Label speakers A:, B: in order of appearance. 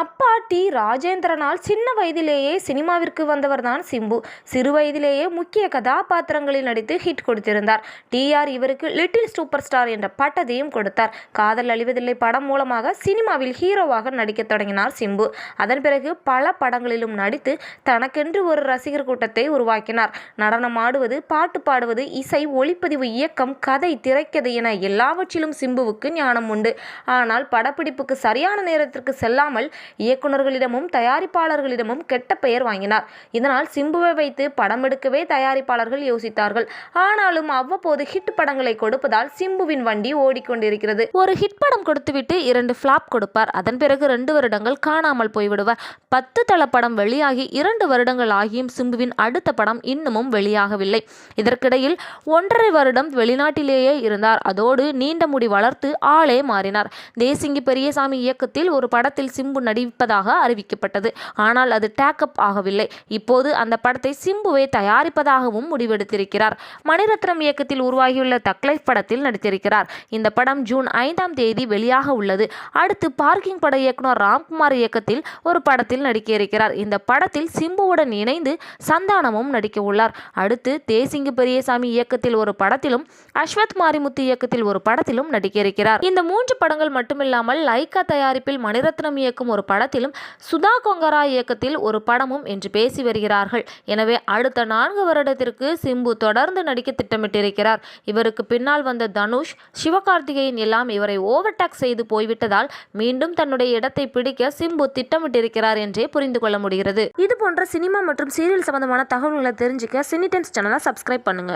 A: அப்பா டி. ராஜேந்திரனால் சின்ன வயதிலேயே சினிமாவிற்கு வந்தவர்தான் சிம்பு. சிறு வயதிலேயே முக்கிய கதாபாத்திரங்களில் நடித்து ஹிட் கொடுத்திருந்தார். டிஆர் இவருக்கு லிட்டில் சூப்பர் ஸ்டார் என்ற பட்டத்தையும் கொடுத்தார். காதல் அழிவதில்லை படம் மூலமாக சினிமாவில் ஹீரோவாக நடிக்கத் தொடங்கினார் சிம்பு. அதன் பிறகு பல படங்களிலும் நடித்து தனக்கென்று ஒரு ரசிகர் கூட்டத்தை உருவாக்கினார். நடனம் ஆடுவது பாட்டு பாடுவது இசை ஒளிப்பதிவு இயக்கம் கதை திரைக்கதை என எல்லாவற்றிலும் சிம்புவுக்கு ஞானம் உண்டு. ஆனால் படப்பிடிப்புக்கு சரியான நேரத்திற்கு செல்லாமல் இயக்குநர்களிடமும் தயாரிப்பாளர்களிடமும் கெட்ட பெயர் வாங்கினார். இதனால் சிம்புவை வைத்து படம் எடுக்கவே தயாரிப்பாளர்கள் யோசித்தார்கள். ஆனாலும் அவ்வப்போது ஹிட் படங்களை கொடுப்பதால் சிம்புவின் வண்டி ஓடிக்கொண்டிருக்கிறது. ஒரு ஹிட் படம் கொடுத்துவிட்டு இரண்டு ஃப்ளாப் கொடுப்பார். அதன் பிறகு ரெண்டு வருடங்கள் காணாமல் போய்விடுவார். பத்து தள படம் வெளியாகி இரண்டு வருடங்கள் ஆகியும் சிம்புவின் அடுத்த படம் இன்னமும் வெளியாகவில்லை. இதற்கிடையில் ஒன்றரை வருடம் வெளிநாட்டிலேயே இருந்தார். அதோடு நீண்ட முடி வளர்த்து ஆளே மாறினார். தேசிங்கி பெரியசாமி இயக்கத்தில் ஒரு படத்தில் சிம்பு நடிப்பதாக அறிவிக்கப்பட்டது. ஆனால் அது டேக்கப் ஆகவில்லை. இப்போது அந்த படத்தை சிம்புவே தயாரிப்பதாகவும் முடிவெடுத்திருக்கிறார். மணிரத்னம் இயக்கத்தில் உருவாகியுள்ள தக்லைஃப் படத்தில் நடித்திருக்கிறார். இந்த படம் ஜூன் ஐந்தாம் தேதி வெளியாக உள்ளது. அடுத்து பார்க்கிங் பட இயக்குனர் ராம்குமார் இயக்கத்தில் ஒரு படத்தில் நடிக்க இருக்கிறார் இந்த படத்தில் சிம்புவுடன் இணைந்து சந்தானமும் நடிக்க உள்ளார். அடுத்து தேசிங்கு பெரியசாமி இயக்கத்தில் ஒரு படத்திலும் அஸ்வத் மாரிமுத்து இயக்கத்தில் ஒரு படத்திலும் நடிக்க இருக்கிறார் இந்த மூன்று படங்கள் மட்டுமில்லாமல் லைகா தயாரிப்பில் மணிரத்னம் இயக்கும் ஒரு படத்திலும் சுதா கொங்கரா இயக்கத்தில் ஒரு படமும் என்று பேசி வருகிறார்கள். எனவே அடுத்த நான்கு வருடத்திற்கு சிம்பு தொடர்ந்து நடிக்க திட்டமிட்டிருக்கிறார். இவருக்கு பின்னால் வந்த தனுஷ் சிவகார்த்திகேயன் எல்லாம் இவரை ஓவர்டேக் செய்து போய்விட்டதால் மீண்டும் தன்னுடைய இடத்தை பிடிக்க சிம்பு திட்டமிட்டிருக்கிறார் என்றே புரிந்து கொள்ள முடிகிறது. இது போன்ற சினிமா மற்றும் சீரியல் சம்பந்தமான தகவல்களை தெரிஞ்சுக்க சினிடென்ஸ் சேனலை சப்ஸ்கிரைப் பண்ணுங்க.